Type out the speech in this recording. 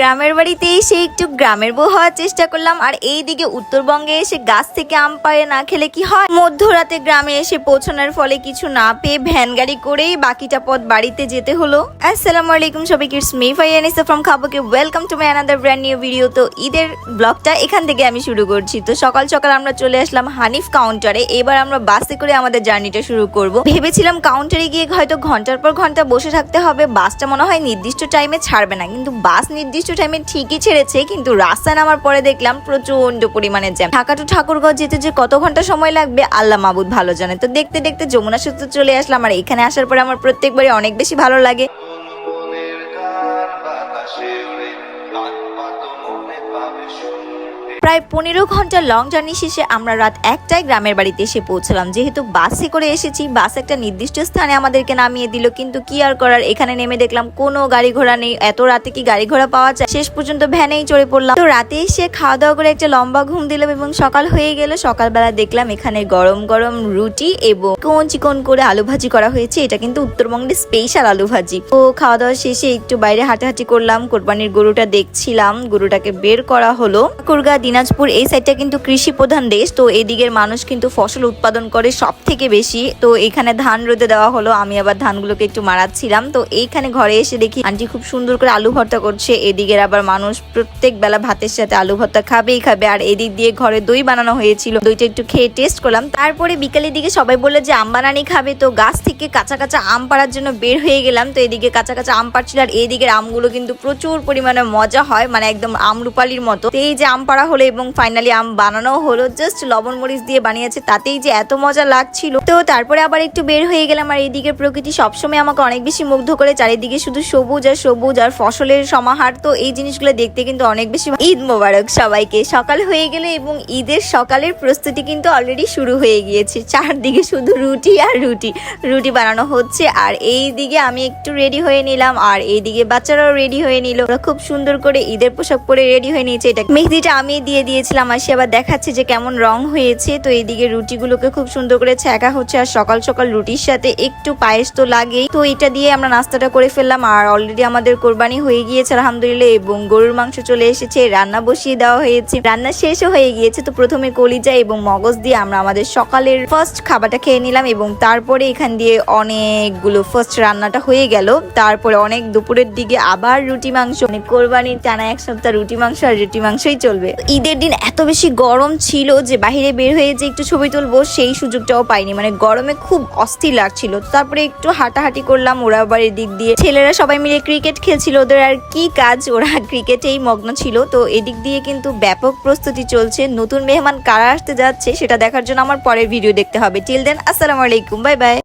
গ্রামের বাড়িতে এসে একটু গ্রামের বউ হওয়ার চেষ্টা করলাম, আর এইদিকে উত্তরবঙ্গে এসে গাছ থেকে আম পায়ে না খেলে কি হয়? মধ্যরাতে গ্রামে এসে পৌঁছানোর ফলে কিছু না পেয়ে ভ্যান গাড়ি করেই বাকিটা পথ বাড়িতে যেতে হলো। আসসালামু আলাইকুম সবাইকে it's me Faiyanisa from খাবুকে welcome to my another brand new video তো ঈদের ব্লগটা এখান থেকে আমি শুরু করছি। তো সকাল সকাল আমরা চলে আসলাম হানিফ কাউন্টারে। এবার আমরা বাসে করে আমাদের জার্নিটা শুরু করব। ভেবেছিলাম কাউন্টারে গিয়ে হয়তো ঘণ্টার পর ঘণ্টা বসে থাকতে হবে। বাসটা মনে হয় নির্দিষ্ট টাইমে ছাড়বে না। কিন্তু বাস নির্দিষ্ট টাইমে ঠিকই ছেড়েছে, কিন্তু রাস্তা নামার পরে দেখলাম প্রচণ্ড পরিমাণে জ্যাম ঢাকা টু ঠাকুরগাঁও যেতে যে কত ঘণ্টা সময় লাগবে, আল্লাহ মাবুদ ভালো জানে। তো দেখতে দেখতে যমুনা সেতু চলে আসলাম, আর এখানে আসার পরে আমার প্রত্যেকবারই অনেক বেশি ভালো লাগে। প্রায় পনেরো ঘণ্টা লং জার্নি শেষে আমরা রাত একটায় গ্রামের বাড়িতে এসে পৌঁছলাম। যেহেতু বাসে করে এসেছি, বাস একটা নির্দিষ্ট স্থানে আমাদেরকে নামিয়ে দিল, কিন্তু কি আর করার? এখানে নেমে দেখলাম কোনো গাড়ি ঘোড়া নেই। এত রাতে কি গাড়ি ঘোড়া পাওয়া যায়? শেষ পর্যন্ত ভ্যানেই চড়ে পড়লাম। তো রাতে এসে খাওয়া দাওয়া করে একটা লম্বা ঘুম দিলাম এবং সকাল হয়ে গেল। সকালবেলা দেখলাম এখানে গরম গরম রুটি এবং কোন চিকন করে আলু ভাজি করা হয়েছে। এটা কিন্তু উত্তরবঙ্গের স্পেশাল আলু ভাজি। তো খাওয়া দাওয়া শেষে একটু বাইরে হাঁটাহাঁটি করলাম। কোরবানির গরুটা দেখছিলাম। গরুটাকে বের করা হলো। ঠাকুরগা দিনাজপুর, এই সাইডটা কিন্তু কৃষি প্রধান দেশ, তো এদিকের মানুষ কিন্তু ফসল উৎপাদন করে সব থেকে বেশি। তো এখানে ধান রোদে দেওয়া হলো, আমি আবার ধানগুলোকে একটু মারাচ্ছিলাম। তো এইখানে ঘরে এসে দেখি আন্টি খুব সুন্দর করে আলু ভর্তা করছে, এদিকের আবার মানুষ প্রত্যেক বেলা ভাতের সাথে আলু ভর্তা খাবেই খাবে। আর এদিক দিয়ে ঘরে দই বানানো হয়েছিল, দইটা একটু খেয়ে টেস্ট করলাম। তারপরে বিকালের দিকে সবাই বলল যে আম বানানি খাবে, তো গাছ থেকে কাঁচা কাঁচা আম পাড়ার জন্য বের হয়ে গেলাম। তো এদিকে কাঁচা কাঁচা আম পাড়ছিল, আর এইদিকের আমগুলো কিন্তু প্রচুর পরিমাণে মজা হয় মানে একদম আমরুপালির মতো। এই যে আম পাড়া এবং ফাইনালি আম বানানো হলো। জাস্ট লবণ মরিচ দিয়ে বানিয়েছে, তাতেই যে এত মজা লাগছিল। তো তারপরে আবার একটু বের হয়ে গেলাম আর এইদিকের প্রকৃতি সবসময় আমাকে অনেক বেশি মুগ্ধ করে, চারিদিকে শুধু সবুজ আর সবুজ আর ফসলের সমাহার। তো এই জিনিসগুলো দেখতে কিন্তু অনেক বেশি ঈদ মোবারক সবাইকে। সকাল হয়ে গেলে এবং ঈদের সকালের প্রস্তুতি কিন্তু অলরেডি শুরু হয়ে গিয়েছে। চারদিকে শুধু রুটি আর রুটি। রুটি বানানো হচ্ছে আর এই দিকে আমি একটু রেডি হয়ে নিলাম আর এইদিকে বাচ্চারাও রেডি হয়ে নিল। ওরা খুব সুন্দর করে ঈদের পোশাক পরে রেডি হয়ে নিয়েছে। এটা মেহেদিটা আমি দিয়ে দিয়েছিলাম আর সে আবার দেখাচ্ছে যে কেমন রং হয়েছে। তো এইদিকে রুটিগুলোকে খুব সুন্দর করে ছ্যাঁকা হচ্ছে আর সকাল সকাল রুটির সাথে একটু পায়েস তো লাগেই। তো এটা দিয়ে আমরা নাস্তাটা করে ফেললাম আর অলরেডি আমাদের কোরবানি হয়ে গিয়েছে, আলহামদুলিল্লাহ, এবং গরুর মাংস চলে এসেছে, রান্না বসিয়ে দেওয়া হয়েছে। রান্না শেষও হয়ে গিয়েছে, তো প্রথমে কলিজা এবং মগজ দিয়ে আমরা আমাদের সকালের ফার্স্ট খাবারটা খেয়ে নিলাম এবং তারপরে এখান দিয়ে অনেকগুলো ফার্স্ট রান্নাটা হয়ে গেল। তারপরে অনেক দুপুরের দিকে আবার রুটি মাংস মানে কোরবানির টানা এক সপ্তাহ রুটি মাংস আর রুটি মাংসই চলবে। ঈদের দিন এত বেশি গরম ছিল যে বাইরে বের হয়ে যে একটু ছবি তুলবো, সেই সুযোগটাও পাইনি। মানে গরমে খুব অস্থির লাগছিল। তারপরে একটু হাঁটাহাঁটি করলাম, ওরা আবার এদিক দিয়ে ছেলেরা সবাই মিলে ক্রিকেট খেলছিল। ওদের আর কি কাজ? ওরা ক্রিকেটেই মগ্ন ছিল। তো এদিক দিয়ে কিন্তু ব্যাপক প্রস্তুতি চলছে। নতুন মেহমান কারা আসতে যাচ্ছে, সেটা দেখার জন্য আমার পরের ভিডিও দেখতে হবে। টিল দেন আসসালামু আলাইকুম। Bye bye